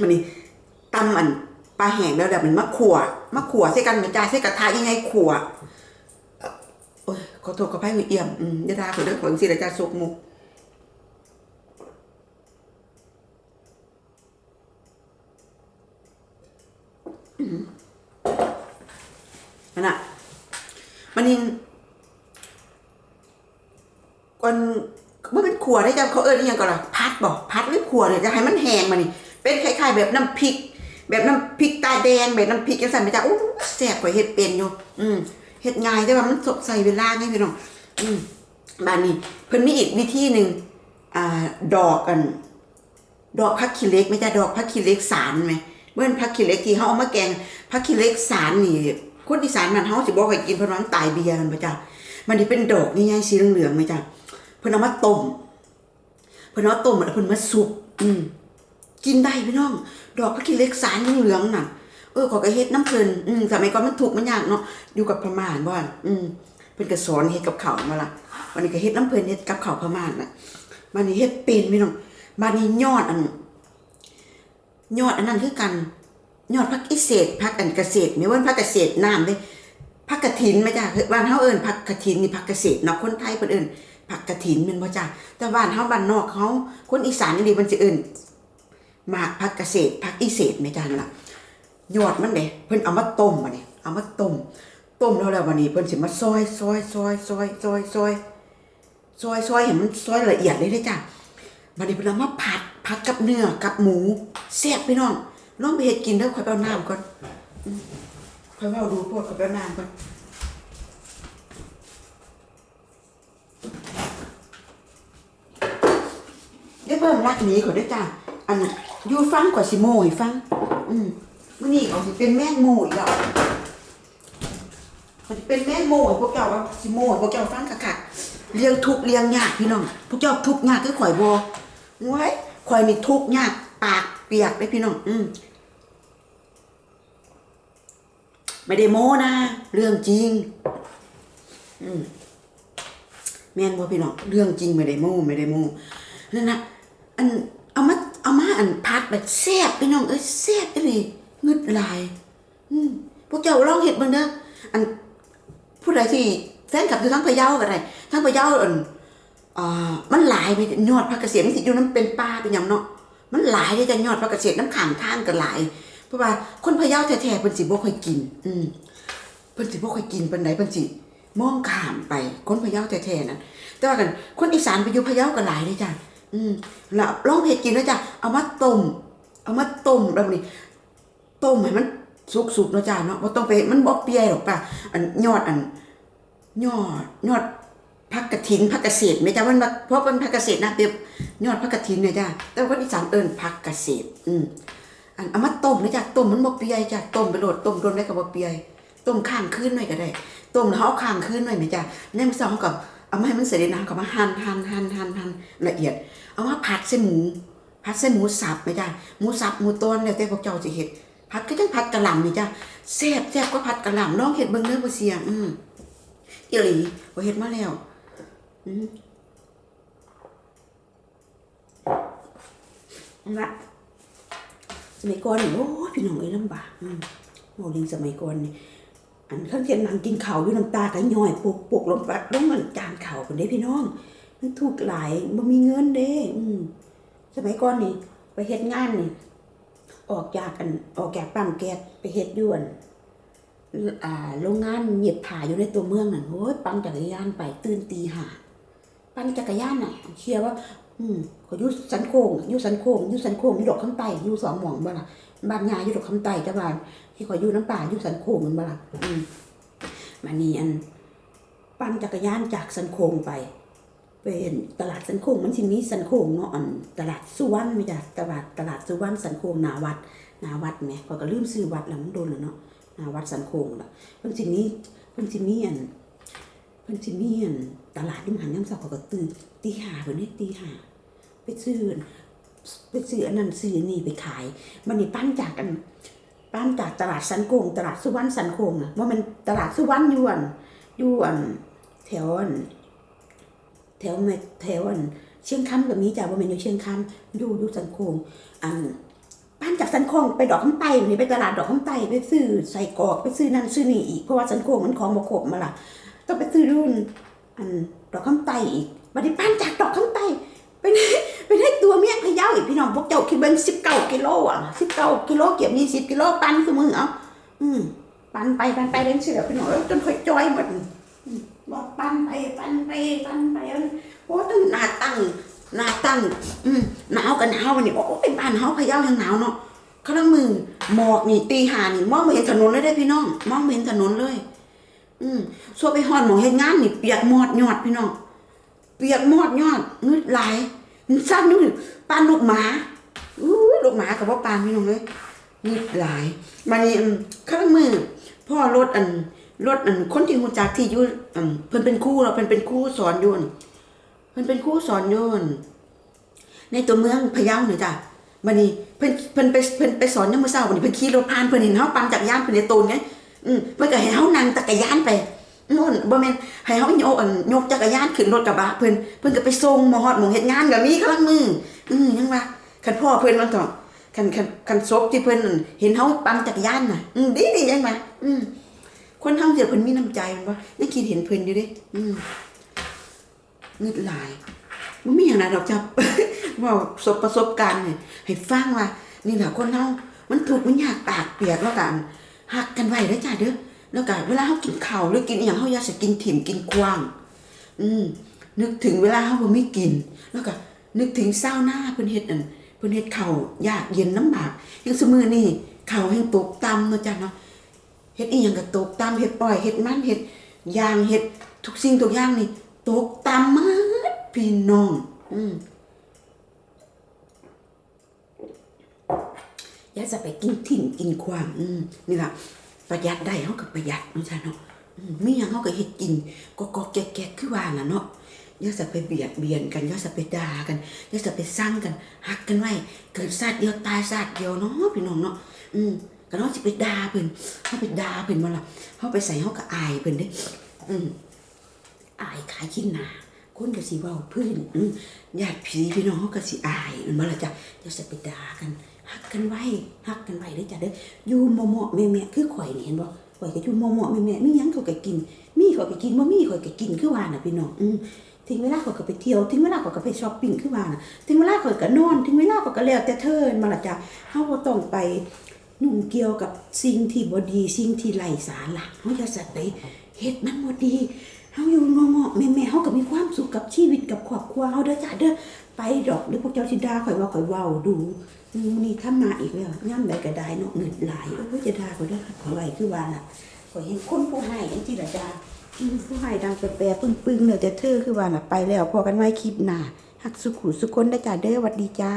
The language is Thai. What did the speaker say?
มันนี่ตำอันปลาแห้งแล้วแบบมันมะขั่วมะขั่วใส่กันเหมือนจ่ายใส่กระทะยังไงขั่วเออโอ้ยขอโทษขออภัยเอี่ยมอืมยาดาขอเด้อขอสิละจ้าสุกมุกมันน่ะมันนี่ก่อนเมื่อเป็นขั่วได้จ้าเขาเอิ้นอิหยังก่อนล่ะพัดบอกพัดหรือขั่วเนี่ยจะให้มันแห้งมานี่ เป็นคล้ายๆแบบน้ำพริก แบบน้ำพริกตาแดงแบบน้ำพริกจังซั่นไปจ้าอู้แซ่บกว่าเฮ็ดเป็นอยู่ อืมเฮ็ดง่ายแต่ว่ามันสกใส่เวลาไงพี่น้องอืมบานนี้เพิ่นมีอีกวิธีหนึ่งอ่าดอกกัน ดอกพักขี้เล็กไม่ใช่ดอกพักขี้เล็กสารไหมเมื่อนพักขี้เล็กที่เฮาเอามาแกงพักขี้เล็กสารนี่คนอีสานมันเฮาสิบ่ค่อยกินเพราะว่ามันตายเบียร์มันบ่จ้ะมันนี่เป็นดอกนี่ไงสีเหลืองๆไหมจ้ะเพิ่นเอามาต้มเพิ่นเอามาต้มแล้วเพิ่นมาสุกอืม กินได้พี่น้อง ดอกพักขี้เล็กสารเหลืองๆน่ะ เออขอยก็เฮ็ดน้ำเพลินอืมสมัยก่อนมันถูกมันยากเนาะอยู่กับพม่าบ่อนอืมเพิ่นก็สอนเฮ็ดกับขาวมาละวันนี้ก็เฮ็ดน้ำเพลินเฮ็ดกับข้าวพม่าน่ะมันนี่เฮ็ดเป็นพี่น้องบัดนี้ยอดอันยอดอันนั้นคือกันยอดพักอิเศษพักอันเกษตรไม่ว่าพักเกษตรน้ำเด้พักกระถินไหมจ้ะคือบ้านเฮาเอิ้นพักกระถินนี่พักเกษตรเนาะคนไทยเพิ่นเอิ้นพักกระถินม่นบ่จ้ะแต่บ้านเฮาบ้านนอกเขาคนอีสานนี่ดีมันสิเอิ้น หมากพักเกษตรพักอิเศษไหมจ้ะนั่นล่ะยอดมันเด้เพิ่นเอามาต้มมานี่เอามาต้มต้มแล้วแล้ววันนี้เพิ่นสิมาซอยซอยซอยซอยซอยซอยซอยซอยให้มันซอยละเอียดเลยเด้จ้ะมันนี้เป็นเอามาผัดผัดกับเนื้อกับหมูแซ่บพี่น้องลองไปเฮ็ดกินเด้อข่อยไปเอาน้ำก่อนอืมข่อยเว้าดูโพดข่อยไปเอาน้ำก่อนเดี๋ยวเพิ่มรักนี้ข่อยเด้จ้าอัน อยู่ฟังข่อยสิโม่ให้ฟัง อืมมื้อนี้เขาสิเป็นแม่งโม่อีกแล้วเขาสิเป็นแม่งโม่ให้พวกเจ้าว่าสิโม่ให้พวกเจ้าฟังคักๆเลี้ยงทุกเลี้ยงยากพี่น้อง พวกเจ้าทุกยากคือข่อยบ่ไว้ข่อยนี่ทุกยากปากเปียกเลยพี่น้อง อืมไม่ได้โม้นะ เรื่องจริง อืมแม่นบ่พี่น้อง เรื่องจริงไม่ได้โม้ไม่ได้โม้นั่นนะอันเอามา อันพัดแบบแซ่บพี่น้องเอ้ยแซ่บอีหลีงึดลาย อืมพวกเจ้าลองเฮ็ดบิ่งเด้ออันผู้ใดที่แฟนคลับอยู่ทั้งพะเยาก็ได้ทั้งพะเยาอันอ่ามันหลายไปยอดพักเกษตรมันสิอยู่น้ำเป็นป่าเป็นหยังเนาะมันหลายเลยจ้ะยอดพักเกษตรน้ำขังทางก็หลาย เพราะว่าคนพะเยาแท้ๆเพิ่นสิบ่ค่อยกิน อืมเพิ่นสิบ่ค่อยกินปานใดเพิ่นสิมองข้ามไปคนพะเยาแท้ๆนั่นแต่ว่ากันคนอีสานไปอยู่พะเยาก็หลายเลยจ้ะ อืมแล้วลองเฮ็ดกินแล้วจ้ะเอามาต้ม เอามาต้มแบบนี้ต้มให้มันสุกๆเนะจ้ะเนาะบ่ต้องไปมันบ่เปียหรอกป่ะอันยอดอัน ยอดยอดพักกระถินพักเกษตรไม่จ้ามันมาเพราะมันพักเกษตรนะเปียบยอดพักกระถินเนี่ยจ้าแต่ว่าอีสานเอิ้นพักเกษตร อืมอันเอามาต้มเลยจ้าต้มมันบ่เปียจ้าต้มไปโหลดต้มโดนได้ก็บ่เปียต้มข้างคืนหน่อยก็ได้ต้มแล้วเอาข้างคืนหน่อยไหมจ้าในมื้อเช้าเขาก็ เอามาให้มันเสร็จนะเขามาหั่นหั่นหั่นหั่นหั่นละเอียด เอามาผัดใส่หมูผัดใส่หมูสับไหมจ้าหมูสับหมูต้นแล้วแต่พวกเจ้าสิเฮ็ดผัดก็จังผัดกระหล่ำนี่จ้าแซ่บแซ่บกว่าผัดกระหล่ำลองเฮ็ดเบิ่งเด้อบ่เสียอืมอีหลีบ่เฮ็ดมาแล้วนั่นะสมัยก่อนโอ้พี่น้องเอ้ยลำบากอืมโมลิงสมัยก่อนนี่ อันขั้นเทียนนางกินเขาวอยู่น้ำตากันย่อยปลุกปลุกลงไปลงมันจานเขาคนเด้พี่น้องมันถูกหลายบ่มีเงินเด้อืมสมัยก่อนนี่ ไปเฮ็ดงานนี่ออกจากอันออกจากปั๊มแก๊สไปเฮ็ดอยวนอ่าโรงงานเหยียบผาอยู่ในตัวเมืองนั่นโอ้ยปั่นจักรยานไปตื่นตีห้าปั่นจักรยานน่ะเชื่อว่า อืมก็อยู่สันโค้งอยู่สันโค้งอยู่สันโค้งอยู่ดอกคำไตอยู่สองหม่องบ่ล่ะบ้านยายอยู่ดอกคำไตจ้าบ้านที่ขอยอยู่น้ำป่าอยู่สันโค้งมันบ่ล่ะอืมมานี่อัน ปั่นจักรยานจากสันโค้งไปเป็นตลาดสันโค้งมันสิมีสันโค้งเนาะอันตลาดสุวรรณไม่จ้ะตลาดตลาดสุวรรณสันโค้งนาวัดนาวัดแหมข้อยก็ลืมซื้อวัดแล้วมันโดนแล้วเนาะนาวัดสันโค้งล่ะเพิ่นสิมีเพิ่นสิมีอัน พิ่นสิมีอันตลาดที่มหันยามเช้าเขาก็ตื่นตีหาเพิ่นเฮ็ดตีหาไปซื้อไปซื้ออันนั้นซื้อนนี้ไปขายมันนี่ปั้นจากกันปั้นจากตลาดสันโกง ตลาดสุวรรณสันโกงน่ะว่ามันตลาดสุวรรณยู่อันยู่อันแถวอันแถวแม่แถวอันเชียงคำก็มีจ้ะว่าม่นอยู่เชียงคำอยู่อยู่สันโกงอันปั้นจากสันโคงไปดอกคำไต้นี่ไปตลาดดอกคำไต้ไปซื้อใส่กอกไปซื้อนั่นซื้อนี่อีกเพราะว่าสันโคงมันของบ่ครบมาล่ะ ต้องไปซื้อรุ่น อันดอกคำไตอีกบัดนี้ปั้นจากดอกคำไตเป็นเป็นให้ตัวเมียพะเยาอีกพี่น้องพวกเจ้าคิดเบิ่ง19กิโลอะ19กิโลเก็บ20กิโลปั้นคือมือเอาอืมปั้นไปปั้นไปเล่นเสือพี่น้องจนค่อยจอยหมดบอกปั้นไปปั้นไปปั้นไปโอ้ตั้งหน้าตั้งหน้าตั้ง อืมหนาวกันหนาววันนี้โอ้เป็นบ้านเฮาพะเยายังหนาวเนาะข้างมือหมอกนี่ตีหานี่มองไม่เห็นถนนเลยได้พี่น้อง มองไม่เห็นถนนเลย อืมส่วนไปฮอดหมองเฮ็ดงานนี่เปียกหมอดยอดพี่น้องเปียกหมอดยอดงึดไหลายซ้ำนู่นปานลูกหมาอู้ลูกหมากับว่าปานพี่น้องเลยงึดไหลายมานี่อืมข้างล่างมือพ่อรถอันรถอันคนที่ฮู้จักที่อยู่อืมเพิ่นเป็นครูเราเพิ่นเป็นครูสอนอยู่อั่นเพิ่นเป็นครูสอนอยู่อั่นในตัวเมืองพะเยาเนี่ยจ้ะบัดนี้เพิ่นเพิ่นไปเพิ่นไปสอนยามมื้อเช้าบัดนี้เพิ่นขี่รถผ่านเพิ่นเห็นเฮาปั่นจักรยานเพิ่นได้ตูนไง อืมเพิ่นก็ให้เฮานั่งจักรยานไปนู่นบ่แม่นให้เฮาโยกอันยกจักรยานขึ้นรถกระบะเพิ่นเพิ่นก็ไปส่งหมอฮอดหมองเฮ็ดงานก็มีกำลังมือ อือยังว่าคันพ่อเพิ่นว่าต้องคันคันคันศพที่เพิ่นนั่นเห็นเฮาปั่นจักรยานน่ะ อืมดีดียังว่าอืมคนเฮาเสียวเพิ่นมีน้ำใจมันบ่ยังคิดเห็นเพิ่นอยู่เด้อืมงึดหลายมันไม่อย่างนั้นดอกจ้ะว่าประสบประสบการณ์เนี่ยให้ฟังว่านี่แหละคนเฮามันถูกมันยากตากเปียกแล้วกัน หักกันไว้แล้วจ้ะเด้อแล้วก็เวลาเฮากินข้าวหรือกินอหย่างเฮาอยากจะกินถิ่มกินกว้าง อืมนึกถึงเวลาเฮาบ่มีกิน แล้วก็นึกถึงเศร้าหน้าเพิ่นเฮ็ดนั่นเพิ่นเฮ็ดข้าวยากเย็นลำบากย่างซุมื้อนี้ข้าวแห่งตกต่ำเนาะจ้ะเนาะเฮ็ดอีหยังก็ตกต่ำเฮ็ดปล่อยเฮ็ดมันเฮ็ดยางเฮ็ดทุกสิ่งทุกอย่างนี่ตกต่ำมากพี่น้อง อืม อยาจะไปกินถิ่นกินความอืมนี่ล่ะประหยัดได้เขาก็ประหยัดเนาะจ้ะเนาะอืมมีหยังเขาก็เฮ็ดกินก็ก็แกะๆคือว่าน่ะเนาะย่าจะไปเบียดเบียนกันย่าจะไปด่ากันย่าจะไปสร้างกันหักกันไว้เกิดชาติเดียวตายชาติเดียวเนาะพี่น้องเนาะอืมก็เนาะสิไปด่าเพิ่นเฮาไปด่าเพิ่นบ่ล่ะเฮาไปใส่เฮาก็อายเพิ่นเด้อืมอายขายขี้หนา คนก็สิเว้าพิ่นอืมญาติพี่พี่น้องก็สิอายมันละจ้ะอย่าจะไปด่ากันฮักกันไว้ฮักกันไว้เด้อจ้ะเด้ออยู่เหมาะๆแม่ๆคือข่อยนี่เห็นบ่ข่อยก็อยู่เหมาะๆแม่ๆมีหยังเขาก็กิน มีข่อยก็กินบ่มีข่อยก็กินคือว่าน่ะพี่น้องอืถึงเวลาข่อยก็ไปเที่ยวถึงเวลาข่อยก็ไปช้อปปิ้งคือว่าน่ะถึงเวลาข่อยก็นอนถึงเวลาข่อยก็แล้วแต่เธอมาละจ้ะเฮาบ่ต้องไปนุ่งเกี่ยวกับสิ่งที่บ่ดีสิ่งที่ไร้สาระเฮาอย่าสัตว์ไปเฮ็ดมันบ่ดี เฮาอยู่เหมาะๆแม่ๆเฮาก็มีความสุขกับชีวิตกับครอบครัวเฮาเด้อจ้ะเด้อไปดอกหรือพวกเจ้าสิด่าข่อยว่าข่อยเว้าดูอืมนี่ถ้ามาอีกแล้วย่ำใดก็ได้เนาะเงินหลายโอ้ยจะด่าก็ได้ขอไหวคือว่าน่ะขอยเห็นคนผู้ให้อันที่ละดาอืมผู้ให้ดังแปรๆปึ้งๆเนี่ยจะเธอคือว่าน่ะไปแล้วพอกันไว้คลิปหน้าหักสุขุสุคนได้อจ้าเด้อหวัดดีจ้า